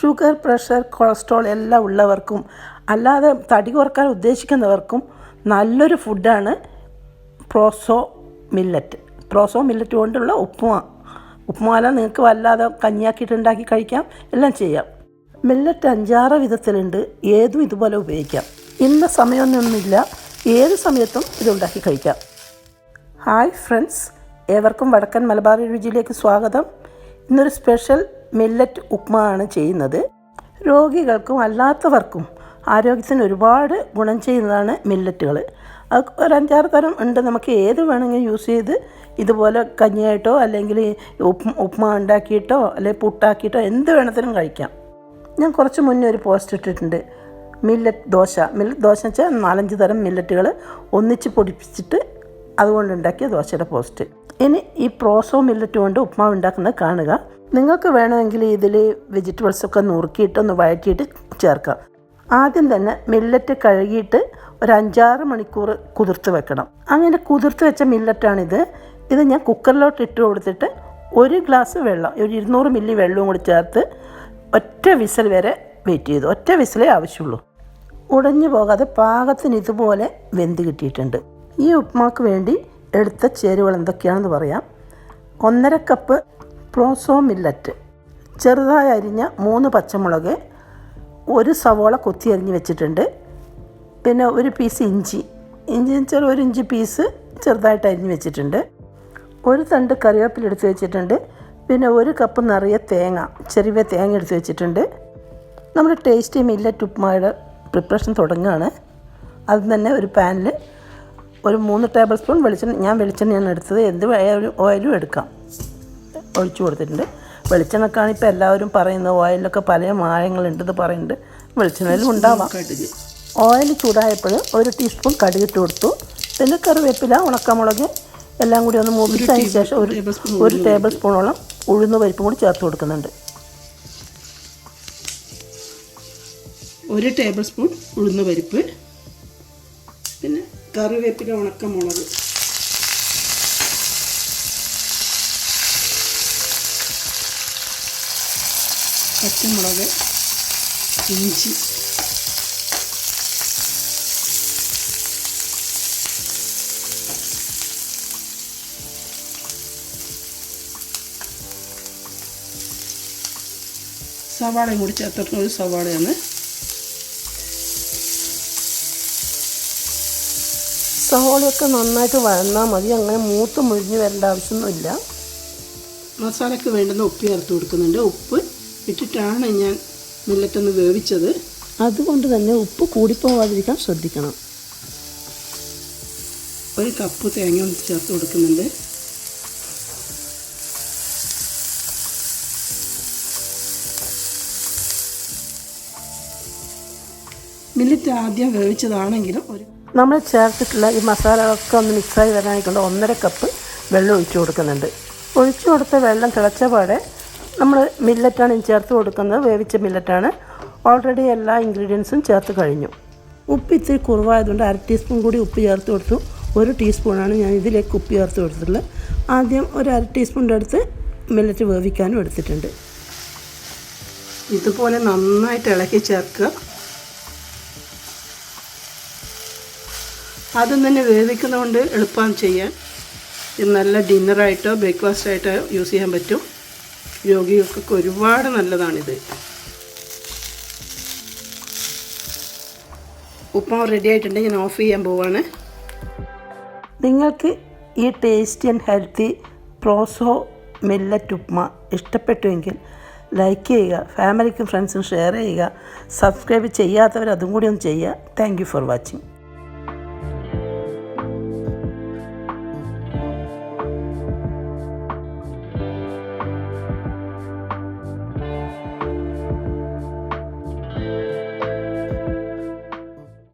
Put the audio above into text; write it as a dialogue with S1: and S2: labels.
S1: Sugar pressure cholesterol എല്ലാം ഉള്ളവർക്കും അല്ലാതെ തടി കുറയ്ക്കാൻ ഉദ്ദേശിക്കുന്നവർക്കും നല്ലൊരു ഫുഡാണ് പ്രോസോ മില്ലറ്റ്. പ്രോസോ മില്ലറ്റ് കൊണ്ടുള്ള ഉപ്പുമാ. ഉപ്പുമാല നിങ്ങൾക്ക് വല്ലാതെ കഞ്ഞിയാക്കിയിട്ട് ഉണ്ടാക്കി കഴിക്കാം എല്ലാം ചെയ്യാം. മില്ലറ്റ് അഞ്ചാറ് വിധത്തിലുണ്ട് ഏതും ഇതുപോലെ ഉപയോഗിക്കാം. ഇന്ന സമയമൊന്നുമില്ല ഏത് സമയത്തും ഇതുണ്ടാക്കി കഴിക്കാം. ഹായ് ഫ്രണ്ട്സ് ഏവർക്കും വടക്കൻ മലബാർ രുചിയിലേക്ക് സ്വാഗതം. ഇന്നൊരു സ്പെഷ്യൽ മില്ലറ്റ് ഉപ്മ ആണ് ചെയ്യുന്നത്. രോഗികൾക്കും അല്ലാത്തവർക്കും ആരോഗ്യത്തിന് ഒരുപാട് ഗുണം ചെയ്യുന്നതാണ് മില്ലറ്റുകൾ അത് ഒരു തരം ഉണ്ട്. നമുക്ക് ഏത് വേണമെങ്കിലും യൂസ് ചെയ്ത് ഇതുപോലെ കഞ്ഞിയായിട്ടോ അല്ലെങ്കിൽ ഉപ്പ് ഉപ്മ ഉണ്ടാക്കിയിട്ടോ അല്ലെങ്കിൽ പുട്ടാക്കിയിട്ടോ എന്ത് വേണത്തിനും കഴിക്കാം. ഞാൻ കുറച്ച് മുന്നേ ഒരു പോസ്റ്റ് ഇട്ടിട്ടുണ്ട്. മില്ലറ്റ് ദോശ. മില്ലറ്റ് ദോശ വെച്ചാൽ നാലഞ്ച് തരം മില്ലറ്റുകൾ ഒന്നിച്ച് പൊടിപ്പിച്ചിട്ട് അതുകൊണ്ട് ഉണ്ടാക്കിയ ദോശയുടെ പോസ്റ്റ്. ഇനി ഈ പ്രോസോ മില്ലറ്റ് കൊണ്ട് ഉപ്മാവ് ഉണ്ടാക്കുന്നത് കാണുക. നിങ്ങൾക്ക് വേണമെങ്കിൽ ഇതിൽ വെജിറ്റബിൾസൊക്കെ നുറുക്കിയിട്ടൊന്ന് വഴറ്റിയിട്ട് ചേർക്കാം. ആദ്യം തന്നെ മില്ലറ്റ് കഴുകിയിട്ട് ഒരു അഞ്ചാറ് മണിക്കൂർ കുതിർത്ത് വെക്കണം. അങ്ങനെ കുതിർത്ത് വെച്ച മില്ലറ്റാണിത് ഇത് ഞാൻ കുക്കറിലോട്ട് ഇട്ട് കൊടുത്തിട്ട് ഒരു ഗ്ലാസ് വെള്ളം ഒരു ഇരുന്നൂറ് മില്ലി വെള്ളവും കൂടി ചേർത്ത് ഒറ്റ വിസൽ വരെ വെയിറ്റ് ചെയ്തു. ഒറ്റ വിസലേ ആവശ്യമുള്ളൂ. ഉടഞ്ഞു പോകാതെ പാകത്തിന് ഇതുപോലെ വെന്ത് കിട്ടിയിട്ടുണ്ട്. ഈ ഉപ്മാക്ക് വേണ്ടി എടുത്ത ചേരുവകൾ എന്തൊക്കെയാണെന്ന് പറയാം. ഒന്നര കപ്പ് പ്രോസോ മില്ലറ്റ്. ചെറുതായി അരിഞ്ഞ മൂന്ന് പച്ചമുളക് ഒരു സവോള കൊത്തി അരിഞ്ഞ് വെച്ചിട്ടുണ്ട്. പിന്നെ ഒരു പീസ് ഇഞ്ചി. ഇഞ്ചി വെച്ചാൽ ഒരു ഇഞ്ചി പീസ് ചെറുതായിട്ട് അരിഞ്ഞ് വെച്ചിട്ടുണ്ട്. ഒരു തണ്ട് കറിവേപ്പില എടുത്ത് വെച്ചിട്ടുണ്ട്. പിന്നെ ഒരു കപ്പ് നിറയെ തേങ്ങ ചെറിയ തേങ്ങ എടുത്ത് വെച്ചിട്ടുണ്ട്. നമ്മൾ ടേസ്റ്റി മില്ലറ്റ് ഉപ്മായുടെ പ്രിപ്പറേഷൻ തുടങ്ങുകയാണ്. അത് തന്നെ ഒരു പാനിൽ ഒരു മൂന്ന് ടേബിൾ സ്പൂൺ വെളിച്ചെണ്ണ ഞാൻ വെളിച്ചെണ്ണയാണ് എടുത്തത്. എന്ത് ഓയിലും എടുക്കാം. ഒഴിച്ചു കൊടുത്തിട്ടുണ്ട്. വെളിച്ചെണ്ണക്കാണ് ഇപ്പോൾ എല്ലാവരും പറയുന്നത്. ഓയിലൊക്കെ പല മായങ്ങളുണ്ടെന്ന് പറയുന്നുണ്ട്. വെളിച്ചെണ്ണയിലും ഉണ്ടാവാം. ഓയിൽ ചൂടായപ്പോൾ ഒരു ടീസ്പൂൺ കടുകിട്ട് കൊടുത്തു. പിന്നെ കറിവേപ്പില ഉണക്കമുളക് എല്ലാം കൂടി ഒന്ന് മൂപ്പിച്ചതിന് ശേഷം ഒരു ഒരു ടേബിൾ സ്പൂണോളം ഉഴുന്ന് പരിപ്പും കൂടി ചേർത്ത് കൊടുക്കുന്നുണ്ട്.
S2: ഒരു ടേബിൾ സ്പൂൺ ഉഴുന്ന് പരിപ്പ്. പിന്നെ കറിവേപ്പില ഉണക്കമുളക്. പച്ചമുളക് ഇഞ്ചി. സവാളയും കൂടി ചേർത്തിട്ടുള്ള ഒരു സവാളയാണ്.
S1: സവാളയൊക്കെ നന്നായിട്ട് വഴന്നാൽ മതി. അങ്ങനെ മൂത്ത് മുഴിഞ്ഞ് വരേണ്ട ആവശ്യമൊന്നുമില്ല.
S2: മസാലയ്ക്ക് വേണ്ടുന്ന ഉപ്പ് ചേർത്ത് കൊടുക്കുന്നുണ്ട്. ഉപ്പ് ഇട്ടിട്ടാണ് ഞാൻ മില്ലറ്റൊന്ന് വേവിച്ചത്.
S1: അതുകൊണ്ട് തന്നെ ഉപ്പ് കൂടിപ്പോവാതിരിക്കാൻ ശ്രദ്ധിക്കണം.
S2: ഒരു കപ്പ് തേങ്ങ ഒന്ന് ചേർത്ത് കൊടുക്കുന്നുണ്ട്. മില്ലറ്റ് ആദ്യം വേവിച്ചതാണെങ്കിലും ഒരു
S1: നമ്മൾ ചേർത്തിട്ടുള്ള ഈ മസാലകളൊക്കെ ഒന്ന് മിക്സായി വരാനായിക്കൊണ്ട് ഒന്നര കപ്പ് വെള്ളം ഒഴിച്ചു കൊടുക്കുന്നുണ്ട്. ഒഴിച്ചു കൊടുത്ത വെള്ളം തിളച്ച പാടെ നമ്മൾ മില്ലറ്റാണ് ചേർത്ത് കൊടുക്കുന്നത്. വേവിച്ച മില്ലറ്റാണ് ഓൾറെഡി എല്ലാ ഇൻഗ്രീഡിയൻസും ചേർത്ത് കഴിഞ്ഞു. ഉപ്പ് ഇത്തിരി കുറവായതുകൊണ്ട് അര ടീസ്പൂൺ കൂടി ഉപ്പ് ചേർത്ത് കൊടുത്തു. ഒരു ടീസ്പൂണാണ് ഞാൻ ഇതിലേക്ക് ഉപ്പ് ചേർത്ത് കൊടുത്തിട്ടുള്ളത്. ആദ്യം ഒരു അര ടീസ്പൂണിന്റെ അടുത്ത് മില്ലറ്റ് വേവിക്കാനും എടുത്തിട്ടുണ്ട്.
S2: ഇതുപോലെ നന്നായിട്ട് ഇളക്കി ചേർക്കുക. ആദ്യം തന്നെ വേവിക്കുന്നതുകൊണ്ട് എളുപ്പം ചെയ്യാൻ. ഇത് നല്ല ഡിന്നറായിട്ടോ ബ്രേക്ക്ഫാസ്റ്റായിട്ടോ യൂസ് ചെയ്യാൻ പറ്റും. രോഗികൾക്കൊക്കെ ഒരുപാട് നല്ലതാണിത്. ഉപ്പാവ് റെഡി ആയിട്ടുണ്ട്. ഞാൻ ഓഫ് ചെയ്യാൻ പോവാണ്.
S1: നിങ്ങൾക്ക് ഈ tasty and healthy proso millet upma ഇഷ്ടപ്പെട്ടുവെങ്കിൽ ലൈക്ക് ചെയ്യുക ഫാമിലിക്കും ഫ്രണ്ട്സിനും ഷെയർ ചെയ്യുക സബ്സ്ക്രൈബ് ചെയ്യാത്തവർ അതും കൂടി ഒന്ന് ചെയ്യുക. Thank you for watching